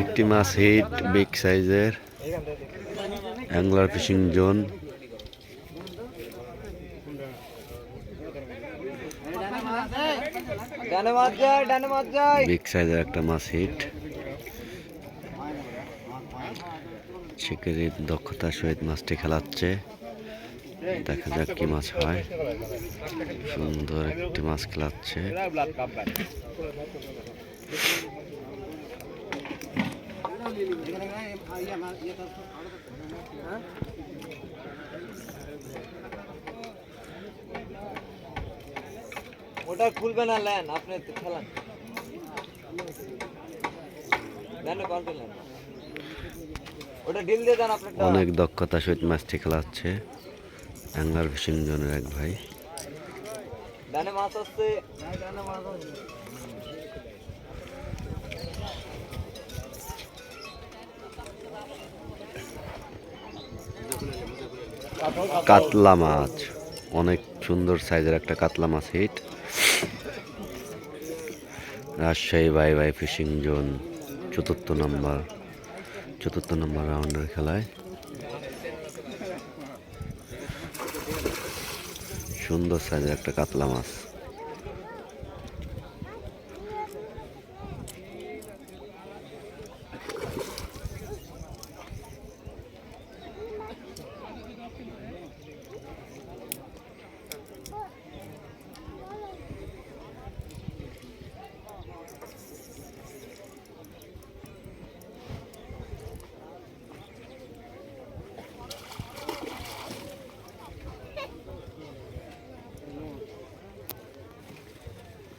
একটু মাছ hit, big সাইজের অ্যাংলার ফিশিং জোন। বিগ সাইজের একটা মাছ হিট। শিকারির দক্ষতার সহিত মাছটি খেলাচ্ছে। দেখা যাক কি মাছ হয়। সুন্দর একটি মাছ খেলাচ্ছে। ওটা খুলবে না লেন আপনি খেলান। অনেক দক্ষতার সহিত মাছটি খেলাচ্ছে। অ্যাংলার ফিশিং জোনের এক ভাই কাতলা মাছ অনেক সুন্দর সাইজের একটা কাতলা মাছ hit Rajshahi bye bye fishing zone চতুর্থ নম্বর চতুর্থ নম্বর রাউন্ডের খেলায় সুন্দর সাইজের একটা কাতলা মাছ।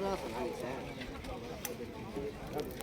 Thank you.